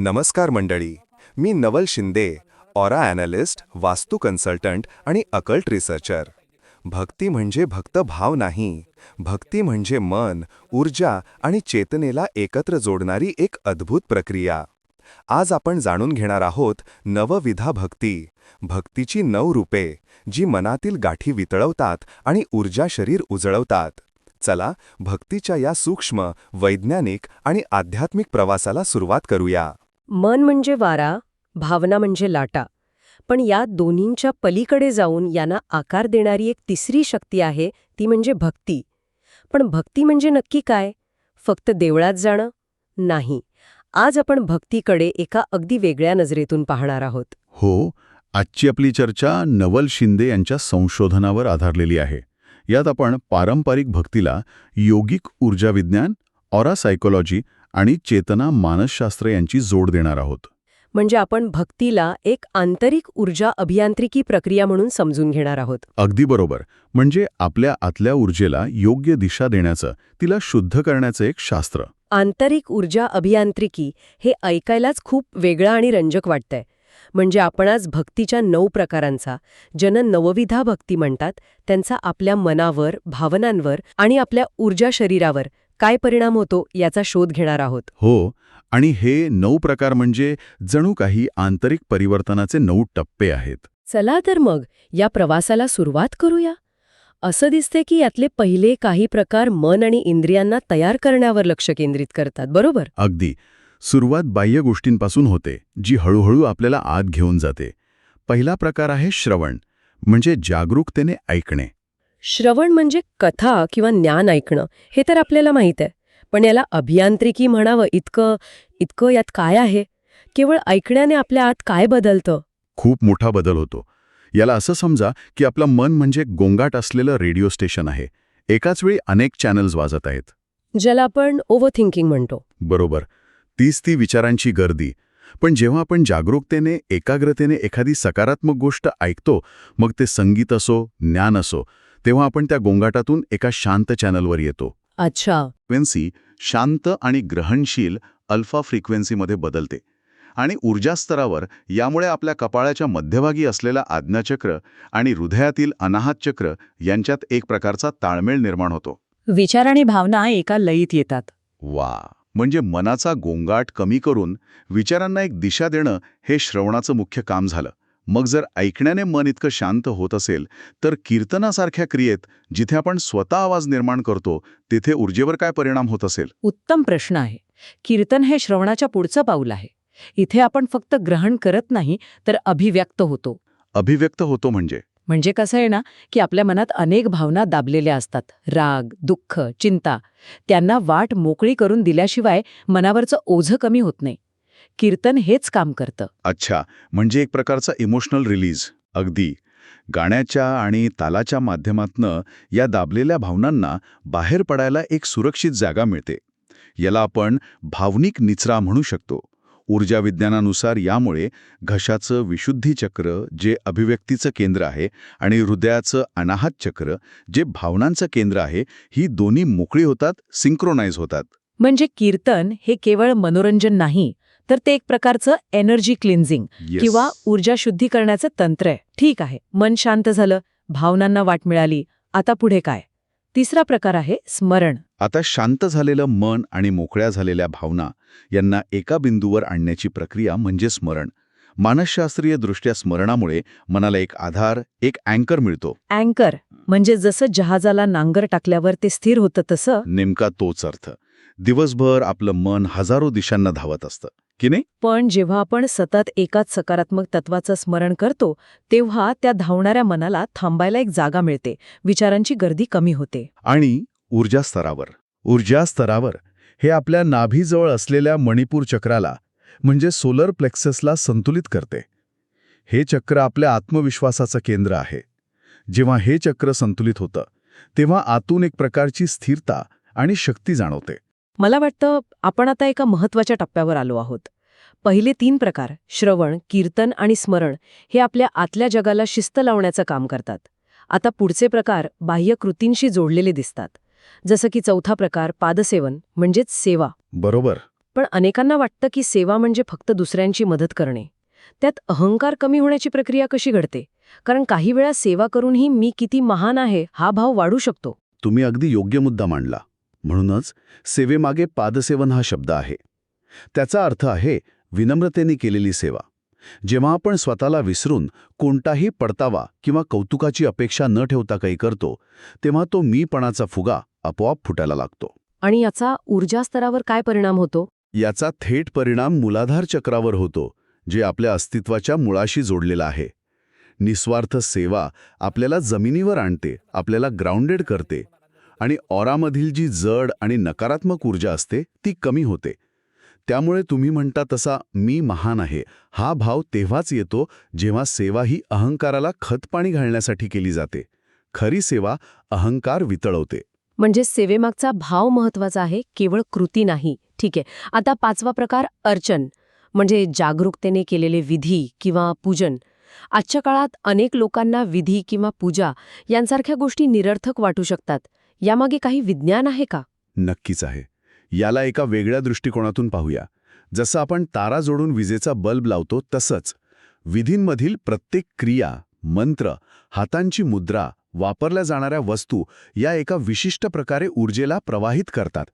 नमस्कार मंडळी मी Naval Shinde aura analyst vastu consultant आणि अकल्ट रिसर्चर. भक्ती म्हणजे भक्त भाव नाही भक्ती म्हणजे मन ऊर्जा आणि चेतनेला एकत्र जोडणारी एक अद्भुत प्रक्रिया. आज आपण जाणून घेणार आहोत नवविधा भक्ती भक्तीची नऊ रूपे जी मनातील गाठी वितळवतात आणि ऊर्जा शरीर उजळवतात. चला भक्तीच्या या सूक्ष्म वैज्ञानिक आणि आध्यात्मिक प्रवासाला सुरुवात करूया. मन म्हणजे वारा भावना म्हणजे लाटा. पण या दोन्हींच्या पलीकडे जाऊन यांना आकार देणारी एक तिसरी शक्ती आहे ती म्हणजे भक्ती. पण भक्ती म्हणजे नक्की काय? फक्त देवळात जाणं? नाही. आज आपण भक्तीकडे एका अगदी वेगळ्या नजरेतून पाहणार आहोत. हो आजची आपली चर्चा नवल शिंदे यांच्या संशोधनावर आधारलेली आहे. यात आपण पारंपरिक भक्तीला योगिक ऊर्जा विज्ञान ऑरा सायकोलॉजी आणि चेतना मानसशास्त्र यांची जोड देणार आहोत. म्हणजे आपण भक्तीला एक आंतरिक ऊर्जा अभियांत्रिकी प्रक्रिया म्हणून समजून घेणार आहोत. अगदी बरोबर. म्हणजे आपल्या आतल्या ऊर्जेला योग्य दिशा देण्याचं तिला शुद्ध करण्याचं एक शास्त्र. आंतरिक ऊर्जा अभियांत्रिकी हे ऐकायलाच खूप वेगळं आणि रंजक वाटतंय. म्हणजे आपण आज भक्तीच्या नऊ प्रकारांचा जन नवविधा भक्ती म्हणतात त्यांचा आपल्या मनावर भावनांवर आणि आपल्या ऊर्जा शरीरावर काय परिणाम होतो याचा शोध घेणार आहोत. हो आणि हे नऊ प्रकार म्हणजे जणू काही आंतरिक परिवर्तनाचे नऊ टप्पे आहेत. चला तर मग या प्रवासाला सुरुवात करूया. असं दिसते की यातले पहिले काही प्रकार मन आणि इंद्रियांना तयार करण्यावर लक्ष केंद्रित करतात बरोबर? अगदी. सुरुवात बाह्य गोष्टींपासून होते जी हळूहळू आपल्याला आत घेऊन जाते. पहिला प्रकार आहे श्रवण म्हणजे जागरूकतेने ऐकणे. श्रवण म्हणजे कथा किंवा ज्ञान ऐकणं हे तर आपल्याला माहीत आहे. पण याला अभियांत्रिकी म्हणावं इतकं इतकं यात काय आहे? केवळ ऐकण्याने आपल्या आत काय बदलतं? खूप मोठा बदल होतो. याला असं समजा की आपलं मन म्हणजे गोंगाट असलेलं रेडिओ स्टेशन आहे. एकाच वेळी अनेक चॅनल्स वाजत आहेत. ज्याला आपण ओव्हर थिंकिंग म्हणतो. बरोबर. तीच ती विचारांची गर्दी. पण जेव्हा आपण जागरूकतेने एकाग्रतेने एखादी सकारात्मक गोष्ट ऐकतो मग ते संगीत असो ज्ञान असो तेव्हा आपण त्या गोंगाटातून एका शांत चॅनलवर येतो. अच्छा. फ्रिक्वेन्सी शांत आणि ग्रहणशील अल्फा फ्रिक्वेन्सीमध्ये बदलते आणि ऊर्जास्तरावर यामुळे आपल्या कपाळाच्या मध्यभागी असलेला आज्ञाचक्र आणि हृदयातील अनाहत चक्र यांच्यात एक प्रकारचा ताळमेळ निर्माण होतो. विचार आणि भावना एका लयीत येतात. वा! म्हणजे मनाचा गोंगाट कमी करून विचारांना एक दिशा देणं हे श्रवणाचं मुख्य काम झालं. मग जर ऐकण्याने मन इतकं शांत होत असेल तर कीर्तनासारख्या क्रियेत जिथे आपण स्वतः आवाज निर्माण करतो तिथे ऊर्जेवर काय परिणाम होत असेल? उत्तम प्रश्न आहे. कीर्तन हे श्रवणाच्या पुढचं पाऊल आहे. इथे आपण फक्त ग्रहण करत नाही तर अभिव्यक्त होतो. अभिव्यक्त होतो म्हणजे? म्हणजे कसं आहे ना की आपल्या मनात अनेक भावना दाबलेल्या असतात. राग दुःख चिंता. त्यांना वाट मोकळी करून दिल्याशिवाय मनावरचं ओझं कमी होत नाही. कीर्तन हेच काम करतं. अच्छा म्हणजे एक प्रकारचा इमोशनल रिलीज अगदी. गाण्याच्या आणि तालाच्या माध्यमातनं या दाबलेल्या भावनांना बाहेर पडायला एक सुरक्षित जागा मिळते. याला आपण भावनिक निचरा म्हणू शकतो. ऊर्जा विज्ञानानुसार यामुळे घशाचं विशुद्धी चक्र जे अभिव्यक्तीचं केंद्र आहे आणि हृदयाचं अनाहत चक्र जे भावनांचं केंद्र आहे ही दोन्ही मोकळी होतात सिंक्रोनाइज होतात. म्हणजे कीर्तन हे केवळ मनोरंजन नाही तर ते एक प्रकारचं एनर्जी क्लिन्झिंग Yes. किंवा ऊर्जा शुद्धी करण्याचं तंत्र आहे. ठीक आहे. मन शांत झालं भावनांना वाट मिळाली. आता पुढे काय? तिसरा प्रकार आहे स्मरण. आता शांत झालेलं मन आणि मोकळ्या झालेल्या भावना यांना एका बिंदूवर आणण्याची प्रक्रिया म्हणजे स्मरण. मानसशास्त्रीय दृष्ट्या स्मरणामुळे मनाला एक आधार एक अँकर मिळतो. अँकर म्हणजे जसं जहाजाला नांगर टाकल्यावर ते स्थिर होतं तसं नेमका तोच अर्थ. दिवसभर आपलं मन हजारो दिशांना धावत असतं. की नाही? पण जेव्हा आपण सतत एकाच सकारात्मक तत्वाचं स्मरण करतो तेव्हा त्या धावणाऱ्या मनाला थांबायला एक जागा मिळते विचारांची गर्दी कमी होते. आणि ऊर्जा स्तरावर. ऊर्जा स्तरावर हे आपल्या नाभीजवळ असलेल्या मणिपूर चक्राला म्हणजे सोलर प्लेक्ससला संतुलित करते. हे चक्र आपल्या आत्मविश्वासाचं केंद्र आहे. जेव्हा हे चक्र संतुलित होतं तेव्हा आतून एक प्रकारची स्थिरता आणि शक्ती जाणवते. मला वाटतं आपण आता एका महत्त्वाच्या टप्प्यावर आलो आहोत. पहिले तीन प्रकार श्रवण कीर्तन आणि स्मरण हे आपल्या आतल्या जगाला शिस्त लावण्याचं काम करतात. आता पुढचे प्रकार बाह्य कृतींशी जोडलेले दिसतात. जसं की चौथा प्रकार पादसेवन म्हणजेच सेवा. बरोबर. पण अनेकांना वाटतं की सेवा म्हणजे फक्त दुसऱ्यांची मदत करणे. त्यात अहंकार कमी होण्याची प्रक्रिया कशी घडते? कारण काही वेळा सेवा करूनही मी किती महान आहे हा भाव वाढू शकतो. तुम्ही अगदी योग्य मुद्दा मांडला. म्हणूनच सेवेमागे पादसेवन हा शब्द आहे. त्याचा अर्थ आहे विनम्रतेने केलेली सेवा. जेव्हा आपण स्वतःला विसरून कोणताही पडतावा किंवा कौतुकाची अपेक्षा न ठेवता काही करतो तेव्हा तो मीपणाचा फुगा आपोआप फुटायला लागतो. आणि याचा ऊर्जा स्तरावर काय परिणाम होतो? याचा थेट परिणाम मूलाधार चक्रावर होतो जे आपल्या अस्तित्वाच्या मुळाशी जोडलेला आहे. निस्वार्थ सेवा आपल्याला जमिनीवर आणते आपल्याला ग्राउंडेड करते आणि ऑरामधील जी जड आणि नकारात्मक ऊर्जा असते ती कमी होते. त्यामुळे तुम्ही म्हणता तसा मी महान आहे. हा भाव तेव्हाच येतो जेव्हा सेवा ही अहंकाराला खतपाणी घालण्यासाठी केली जाते. खरी सेवा अहंकार वितळवते. म्हणजे सेवेमागचा भाव महत्त्वाचा आहे केवळ कृती नाही. ठीक आहे. आता पाचवा प्रकार अर्चन. म्हणजे जागरूकतेने केलेले विधी किंवा पूजन. आजच्या काळात अनेक लोकांना विधी किंवा पूजा यांसारख्या गोष्टी निरर्थक वाटू शकतात. यामागे काही विज्ञान आहे का? नक्कीच आहे. याला एका वेगळ्या दृष्टिकोनातून पाहूया. जसं आपण तारा जोडून विजेचा बल्ब लावतो तसंच. विधींमधील प्रत्येक क्रिया मंत्र हातांची मुद्रा वापरल्या जाणाऱ्या वस्तू या एका विशिष्ट प्रकारे ऊर्जेला प्रवाहित करतात.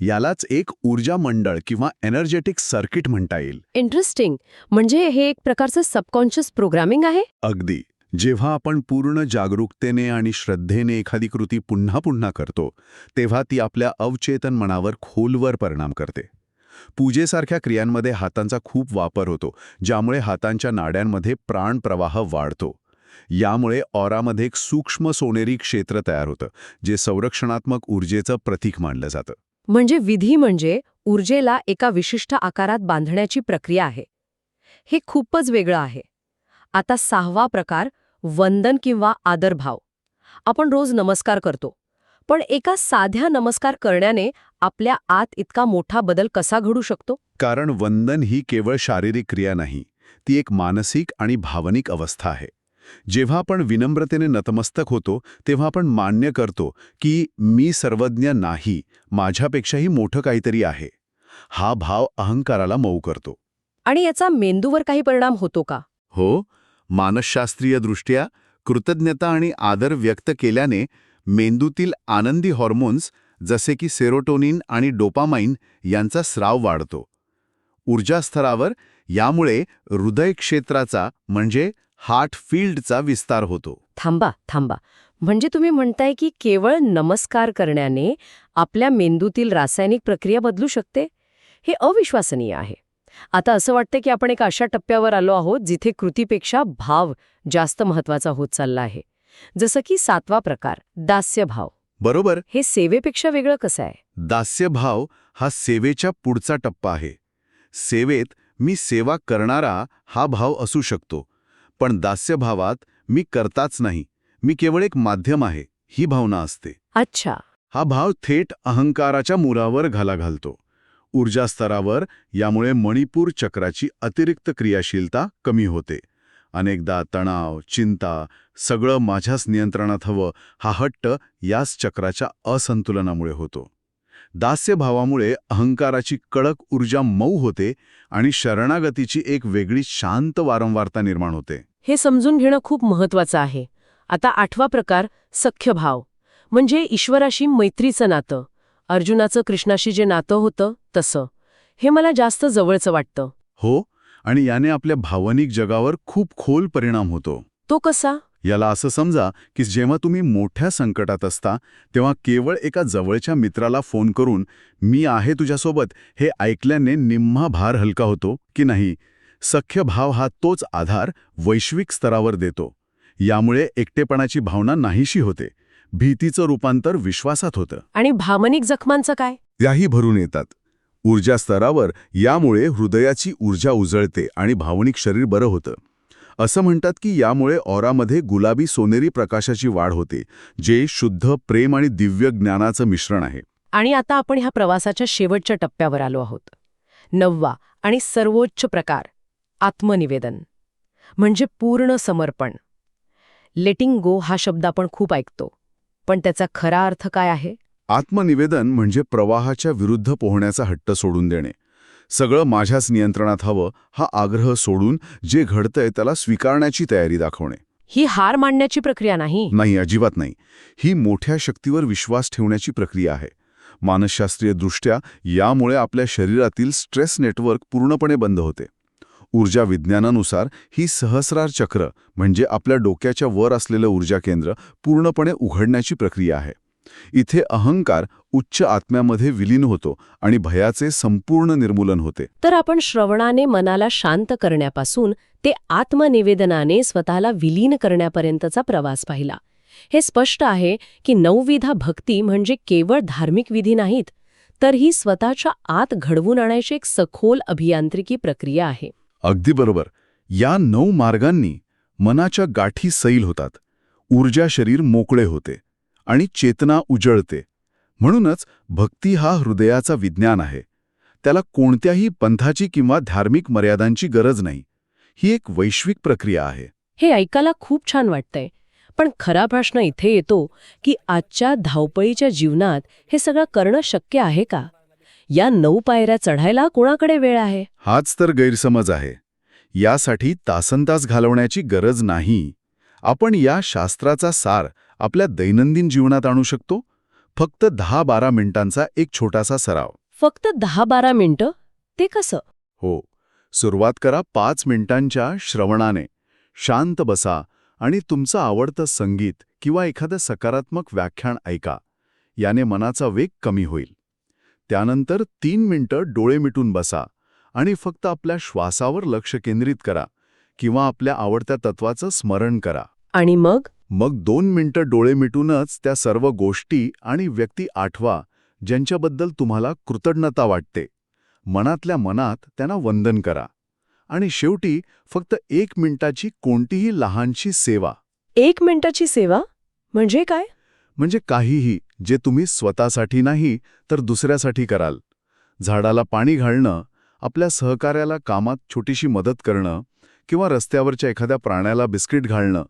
यालाच एक ऊर्जा मंडळ किंवा एनर्जेटिक सर्किट म्हणता येईल. इंटरेस्टिंग म्हणजे हे एक प्रकारचं सबकॉन्शियस प्रोग्रामिंग आहे? अगदी. जेव्हा आपण पूर्ण जागरूकतेने आणि श्रद्धेने एखादी कृती पुन्हा पुन्हा करतो तेव्हा ती आपल्या अवचेतन मनावर खोलवर परिणाम करते. पूजेसारख्या क्रियांमध्ये हातांचा खूप वापर होतो ज्यामुळे हातांच्या नाड्यांमध्ये प्राणप्रवाह वाढतो. यामुळे ऑरामध्ये एक सूक्ष्म सोनेरी क्षेत्र तयार होतं जे संरक्षणात्मक ऊर्जेचं प्रतीक मानलं जातं. म्हणजे विधी म्हणजे ऊर्जेला एका विशिष्ट आकारात बांधण्याची प्रक्रिया आहे. हे खूपच वेगळं आहे. आता सहावा प्रकार वंदन किंवा आदरभाव. आपण रोज नमस्कार करतो. पण एका साध्या नमस्कार करण्याने आपल्या आत इतका मोठा बदल कसा घडू शकतो? कारण वंदन ही केवळ शारीरिक क्रिया नाही ती एक मानसिक आणि भावनिक अवस्था आहे. जेव्हा आपण विनम्रतेने नतमस्तक होतो तेव्हा आपण मान्य करतो की मी सर्वज्ञ नाही माझ्यापेक्षाही मोठं काहीतरी आहे. हा भाव अहंकाराला मऊ करतो. आणि याचा मेंदूवर काही परिणाम होतो का? हो मानसशास्त्रीयदृष्ट्या कृतज्ञता आणि आदर व्यक्त केल्याने मेंदूतील आनंदी हॉर्मोन्स जसे की सेरोटोनिन आणि डोपामाइन यांचा स्राव वाढतो. ऊर्जास्तरावर यामुळे हृदय क्षेत्राचा म्हणजे हार्ट फील्डचा विस्तार होतो. थांबा थांबा. म्हणजे तुम्ही म्हणताय की केवळ नमस्कार करण्याने आपल्या मेंदूतील रासायनिक प्रक्रिया बदलू शकते? हे अविश्वसनीय आहे. आता असं वाटतं की आपण एका अशा टप्प्यावर आलो आहोत जिथे कृतीपेक्षा भाव जास्त महत्त्वाचा होत चालला आहे. जसं की सातवा प्रकार दास्यभाव बरोबर. हे सेवेपेक्षा वेगळं कसं आहे? दास्यभाव हा सेवेच्या पुढचा टप्पा आहे. सेवेत मी सेवा करणारा हा भाव असू शकतो पण दास्यभावात मी करताच नाही. मी केवळ एक माध्यम आहे ही भावना असते. अच्छा. हा भाव थेट अहंकाराच्या मुरावर घाला घालतो. ऊर्जा स्तरावर यामुळे मणिपूर चक्राची अतिरिक्त क्रियाशीलता कमी होते. अनेकदा तणाव चिंता सगळं माझ्याच नियंत्रणात हवं हा हट्ट याच चक्राच्या असंतुलनामुळे होतो. दास्यभावामुळे अहंकाराची कडक ऊर्जा मऊ होते आणि शरणागतीची एक वेगळी शांत वारंवारता निर्माण होते. हे समजून घेणं खूप महत्वाचं आहे. आता आठवा प्रकार सख्य भाव म्हणजे ईश्वराशी मैत्रीचं नातं. अर्जुनाचं कृष्णाशी जे नातं होतं तसं. हे मला जास्त जवळचं वाटतं. हो आणि याने आपल्या भावनिक जगावर खूप खोल परिणाम होतो. तो कसा? याला असं समजा की जेव्हा तुम्ही मोठ्या संकटात असता तेव्हा केवळ एका जवळच्या मित्राला फोन करून मी आहे तुझ्यासोबत हे ऐकल्याने निम्मा भार हलका होतो की नाही? सख्य भाव हा तोच आधार वैश्विक स्तरावर देतो. यामुळे एकटेपणाची भावना नाहीशी होते. भीतीचं रूपांतर विश्वासात होतं. आणि भावनिक जखमांचं काय? याही भरून येतात. ऊर्जा स्तरावर यामुळे हृदयाची ऊर्जा उजळते आणि भावनिक शरीर बरं होतं. असं म्हणतात की यामुळे ऑरामध्ये गुलाबी सोनेरी प्रकाशाची वाढ होते जे शुद्ध प्रेम आणि दिव्य ज्ञानाचं मिश्रण आहे. आणि आता आपण ह्या प्रवासाच्या शेवटच्या टप्प्यावर आलो आहोत. नववा आणि सर्वोच्च प्रकार आत्मनिवेदन. म्हणजे पूर्ण समर्पण. लेटिंग गो हा शब्द आपण खूप ऐकतो. पण त्याचा खरा अर्थ काय आहे? आत्मनिवेदन म्हणजे प्रवाहाच्या विरुद्ध पोहण्याचा हट्ट सोडून देणे. सगळं माझ्याच नियंत्रणात हवं हा आग्रह सोडून जे घडतंय त्याला स्वीकारण्याची तयारी दाखवणे. ही हार मांडण्याची प्रक्रिया नाही? नाही अजिबात नाही. ही मोठ्या शक्तीवर विश्वास ठेवण्याची प्रक्रिया आहे. मानसशास्त्रीय दृष्ट्या यामुळे आपल्या शरीरातील स्ट्रेस नेटवर्क पूर्णपणे बंद होते. ऊर्जा विज्ञानानुसार ही सहस्रार चक्र म्हणजे आपल्या डोक्याच्या वर असलेलं ऊर्जा केंद्र पूर्णपणे उघडण्याची प्रक्रिया आहे. इथे अहंकार उच्च आत्म्यामध्ये विलीन होतो आणि भयाचे संपूर्ण निर्मूलन होते. तर आपण श्रवणाने मनाला शांत करण्यापासून ते आत्मनिवेदनाने स्वतःला विलीन करण्यापर्यंतचा प्रवास पाहिला. हे स्पष्ट आहे की नवविधा भक्ती म्हणजे केवळ धार्मिक विधी नाहीत तर ही स्वतःच्या आत घडवून आणायची एक सखोल अभियांत्रिकी प्रक्रिया आहे. अगदी बरोबर. या नऊ मार्गांनी मनाच्या गाठी सैल होतात. ऊर्जा शरीर मोकळे होते आणि चेतना उजळते. म्हणूनच भक्ती हा हृदयाचा विज्ञान आहे. त्याला कोणत्याही पंथाची किंवा धार्मिक मर्यादांची गरज नाही. ही एक वैश्विक प्रक्रिया आहे. हे ऐकायला खूप छान वाटतंय. पण खरा प्रश्न इथे येतो की आजच्या धावपळीच्या जीवनात हे सगळं करणं शक्य आहे का? या नऊ पायऱ्या चढायला कोणाकडे वेळ आहे? हाच तर गैरसमज आहे. यासाठी तासनतास घालवण्याची गरज नाही. आपण या शास्त्राचा सार आपल्या दैनंदिन जीवनात आणू शकतो. फक्त दहा बारा मिनिटांचा एक छोटासा सराव. फक्त दहा बारा मिनिटं? ते कसं? हो. सुरुवात करा पाच मिनिटांच्या श्रवणाने. शांत बसा आणि तुमचं आवडतं संगीत किंवा एखादं सकारात्मक व्याख्यान ऐका. याने मनाचा वेग कमी होईल. त्यानंतर तीन मिनिटं डोळे मिटून बसा आणि फक्त आपल्या श्वासावर लक्ष केंद्रित करा किंवा आपल्या आवडत्या तत्वाचं स्मरण करा. आणि मग? मग दोन मिनिटं डोळे मिटूनच त्या सर्व गोष्टी आणि व्यक्ती आठवा ज्यांच्याबद्दल तुम्हाला कृतज्ञता वाटते. मनातल्या मनात त्यांना वंदन करा. आणि शेवटी फक्त एक मिनिटाची कोणतीही लहानशी सेवा. एक मिनिटाची सेवा? म्हणजे काय? म्हणजे काहीही. जे तुम्ही स्वतःसाठी नाही तर दुसऱ्यासाठी कराल. झाडाला पाणी घालणं आपल्या सहकार्याला कामात छोटीशी मदत करणं किंवा रस्त्यावरच्या एखाद्या प्राण्याला बिस्किट घालणं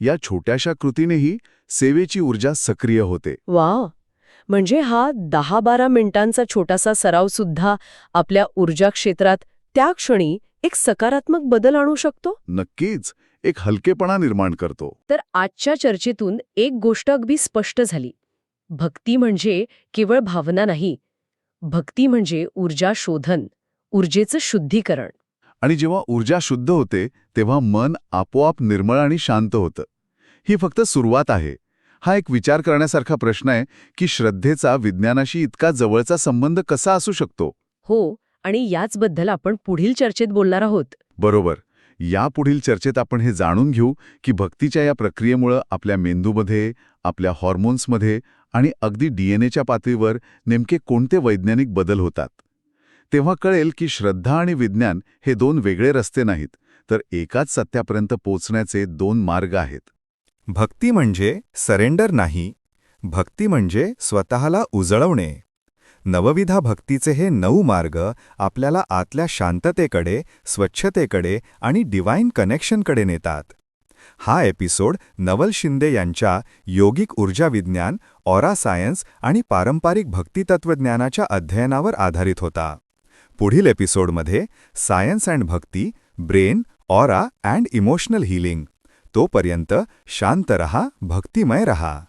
या छोट्याशा कृतीनेही सेवेची ऊर्जा सक्रिय होते. वा म्हणजे हा दहा बारा मिनिटांचा छोटासा सराव सुद्धा आपल्या ऊर्जा क्षेत्रात त्या क्षणी एक सकारात्मक बदल आणू शकतो? नक्कीच एक हलकेपणा निर्माण करतो. तर आजच्या चर्चेतून एक गोष्ट अगदी स्पष्ट झाली. भक्ती म्हणजे केवळ भावना नाही. भक्ती म्हणजे ऊर्जा शोधन ऊर्जेचं शुद्धीकरण. आणि जेव्हा ऊर्जा शुद्ध होते तेव्हा मन आपोआप निर्मळ आणि शांत होतं. ही फक्त सुरुवात आहे. हा एक विचार करण्यासारखा प्रश्न आहे की श्रद्धेचा विज्ञानाशी इतका जवळचा संबंध कसा असू शकतो? हो आणि याचबद्दल आपण पुढील चर्चेत बोलणार आहोत. बरोबर. या पुढील चर्चेत आपण हे जाणून घेऊ की भक्तीच्या या प्रक्रियेमुळं आपल्या मेंदूमध्ये आपल्या हॉर्मोन्समध्ये आणि अगदी डीएनएच्या पातळीवर नेमके कोणते वैज्ञानिक बदल होतात? तेव्हा कळेल की श्रद्धा आणि विज्ञान हे दोन वेगळे रस्ते नाहीत तर एकाच सत्यापर्यंत पोचण्याचे दोन मार्ग आहेत. भक्ती म्हणजे सरेंडर नाही भक्ती म्हणजे स्वतःला उजळवणे. नवविधा भक्तीचे हे नऊ मार्ग आपल्याला आतल्या शांततेकडे स्वच्छतेकडे आणि डिवाईन कनेक्शनकडे नेतात. हा एपिसोड नवल शिंदे यांच्या योगिक ऊर्जा विज्ञान ऑरा सायन्स आणि पारंपरिक भक्तितत्वज्ञानाच्या अध्ययनावर आधारित होता. पुढील एपिसोडमध्ये science and bhakti brain aura and emotional healing. तोपर्यंत शांत रहा भक्तिमय रहा.